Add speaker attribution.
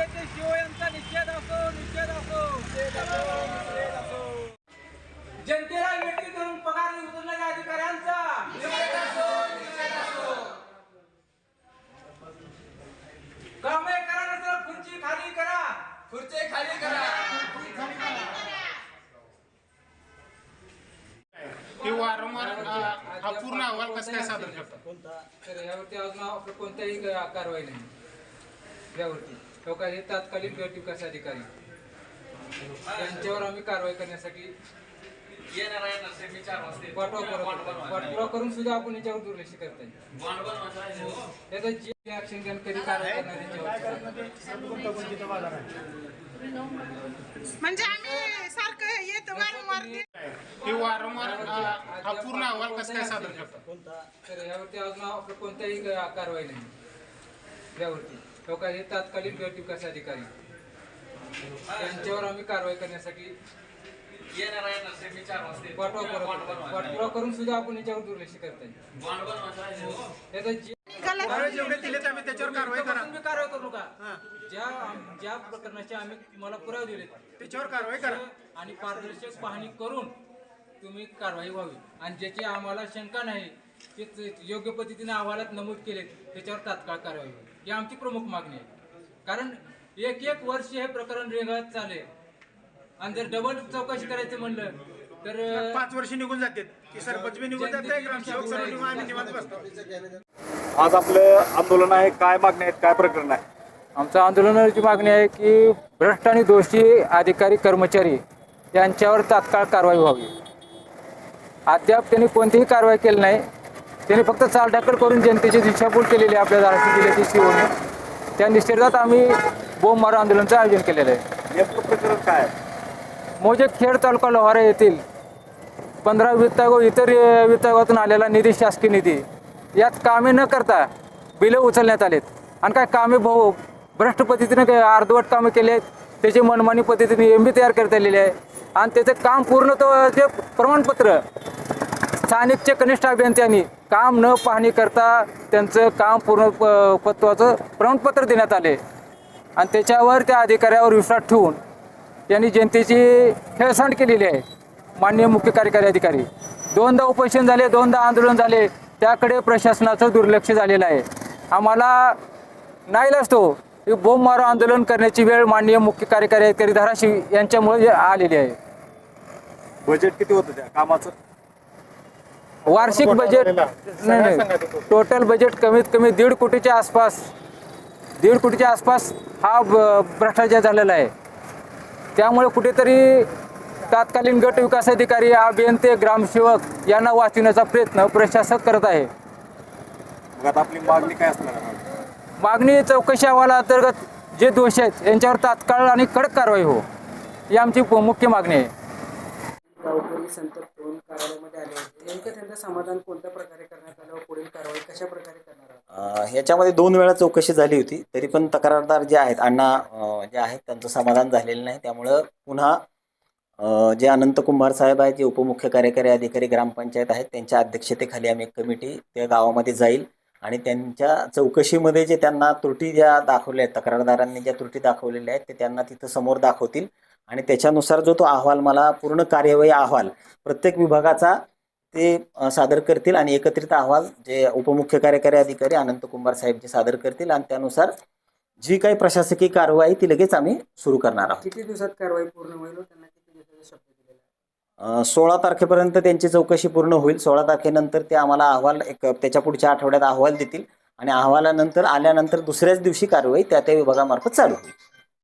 Speaker 1: धाराशिव जिल्ह्याचे शिव यांचा निषेध असो निषेध असो. जनतेला वेठी धरून पगार उचलणाऱ्या अधिकाऱ्यांचा? कामे करा नसलं खुर्ची खाली करा. खुर्ची खाली करा.
Speaker 2: हे वारंवार अ, हा पूर्ण अहवाल कसं काय सादर करतात
Speaker 1: तर यावरती अजून आपलं कोणत्याही कारवाई नाही. यावरती. तो काय हे तात्कालिक गट विकास अधिकारी. त्यांच्यावर आम्ही कारवाई करण्यासाठी पाठवा करत होतो. पाठपुरावा करून सुद्धा आपण याच्यावर दुर्लक्ष करता येईल त्याचा जे ऍक्शन घेऊन कधी कारवाई करणार याच्यावर
Speaker 3: म्हणजे आम्ही सारखं येतो वारंवार ते-
Speaker 2: हे वारंवार अ, हा अहवाल कसं काय सादर करतात
Speaker 1: तर यावरती अजून आपलं कोणत्याही क- कारवाई नाही. यावरती. तो काय हे तात्कालिक गट विकास अधिकारी. त्यांच्यावर आम्ही कारवाई करण्यासाठी पाठवा करत होतो. पाठपुरावा करून सुद्धा आपण याच्यावर दुर्लक्ष करता येईल त्याचा जे
Speaker 3: गलत
Speaker 2: जेवढे दिले आम्ही त्याच्यावर कारवाई करा.
Speaker 1: तुम्ही कारवाई करू नका. ज्या ज्या प्रकरणाचे आम्ही तुम्हाला पुरावे दिले
Speaker 2: त्याच्यावर कारवाई करा.
Speaker 1: आणि पारदर्शक पाहणी करून तुम्ही कारवाई व्हावी. आणि ज्याची आम्हाला शंका नाही योग्य पद्धतीने अहवालात नमूद केले त्याच्यावर तात्काळ कारवाई व्हावी ही आमची प्रमुख मागणी आहे. कारण एक एक वर्ष हे प्रकरण रेंगाळत चालेल. आणि जर डबल चौकशी करायचं म्हणलं तर
Speaker 2: पाच वर्ष निघून सरपंच जाते निघून बसतो.
Speaker 4: आज आपलं आंदोलन आहे काय मागणी आहेत काय प्रकरण आहे?
Speaker 1: आमच्या आंदोलनाची मागणी आहे की भ्रष्ट आणि दोषी अधिकारी कर्मचारी यांच्यावर तात्काळ कारवाई व्हावी. अद्याप त्यांनी कोणतीही कारवाई केली नाही. त्यांनी फक्त चालढकल करून जनतेची दिशाभूल केलेली आहे आपल्या धाराशिव जिल्ह्याची शिवने त्या निषेधात आम्ही बोंब मारो आंदोलनाचं आयोजन केलेलं आहे.
Speaker 4: नेमकं प्रकरण काय?
Speaker 1: मोजे खेड तालुका लोहारा येथील पंधरा वित्ताग इतर अ, विभागातून आलेला निधी शासकीय निधी यात कामे न करता बिलं उचलण्यात आलेत. आणि काय कामे भाऊ भ्रष्ट पद्धतीने काय अर्धवट कामे केली आहेत त्याची मनमानी पद्धतीने एम बी तयार करता आलेली आहे. आणि त्याचं काम पूर्ण तो जे प्रमाणपत्र स्थानिकचे कनिष्ठ अभियंत्यांनी काम न पाहणी करता त्यांचं काम पूर्ण प- पत्वाचं प्रमाणपत्र देण्यात आले. आणि त्याच्यावर त्या अधिकाऱ्यावर विश्वास ठेवून यांनी जनतेची हेळसांड केलेली आहे. माननीय मुख्य कार्यकारी अधिकारी. दोनदा उपोषण झाले दोनदा आंदोलन झाले. त्याकडे प्रशासनाचं दुर्लक्ष झालेलं आहे. आम्हाला नाही असतो ही बोंब मारो आंदोलन करण्याची वेळ माननीय मुख्य कार्यकारी अधिकारी धाराशिव यांच्यामुळे आलेली आहे.
Speaker 4: बजेट किती होतं त्या कामाचं?
Speaker 1: वार्षिक बजेट नाही नाही. टोटल बजेट कमीत कमी दीड कोटीच्या आसपास दीड कोटीच्या आसपास हा भ्रष्टाचार झालेला आहे. त्यामुळे कुठेतरी तात्कालीन गट विकास अधिकारी अभियंते ग्रामसेवक यांना वाचविण्याचा प्रयत्न प्रशासन करत आहे.
Speaker 4: आपली मागणी काय असणार आहे?
Speaker 1: मागणी चौकशी अहवालाअंतर्गत जे दोष आहेत यांच्यावर तात्काळ आणि कडक कारवाई हो. ही आमची मुख्य मागणी आहे.
Speaker 5: कार्यालयामध्ये आले होते. नेमकं त्यांचं समाधान कोणत्या प्रकारे करण्यात आलं? व पुढील कारवाई कशा प्रकारे करणार आहात?
Speaker 6: अ, ह्याच्यामध्ये दोन वेळा चौकशी झाली होती. तरी पण तक्रारदार जे आहेत अण्णा अ, जे आहेत त्यांचं समाधान झालेलं नाही. त्यामुळं पुन्हा अ, जे अनंत कुंभार साहेब आहेत जे उपमुख्य कार्यकारी अधिकारी ग्रामपंचायत आहेत त्यांच्या अध्यक्षतेखाली आम्ही एक कमिटी त्या गावामध्ये जाईल आणि त्यांच्या चौकशीमध्ये जे त्यांना त्रुटी ज्या दाखवल्या आहेत तक्रारदारांनी ज्या त्रुटी दाखवलेल्या आहेत ते त्यांना तिथं समोर दाखवतील. आणि त्याच्यानुसार जो तो अहवाल मला पूर्ण कार्यवाही अहवाल प्रत्येक विभागाचा ते सादर करतील आणि एकत्रित अहवाल जे उपमुख्य कार्यकारी अधिकारी अनंत कुंभार साहेब जे सादर करतील आणि त्यानुसार जी काही प्रशासकीय कारवाई ती लगेच आम्ही सुरू करणार आहोत.
Speaker 5: किती दिवसात कारवाई पूर्ण होईल त्यांना किती दिवसाचा शब्द दिलेला
Speaker 6: सोळा तारखेपर्यंत त्यांची चौकशी पूर्ण होईल. सोळा तारखेनंतर ते आम्हाला अहवाल एक त्याच्या पुढच्या आठवड्यात अहवाल देतील आणि अहवालानंतर आल्यानंतर दुसऱ्याच दिवशी कारवाई त्या त्या विभागामार्फत चालू होईल.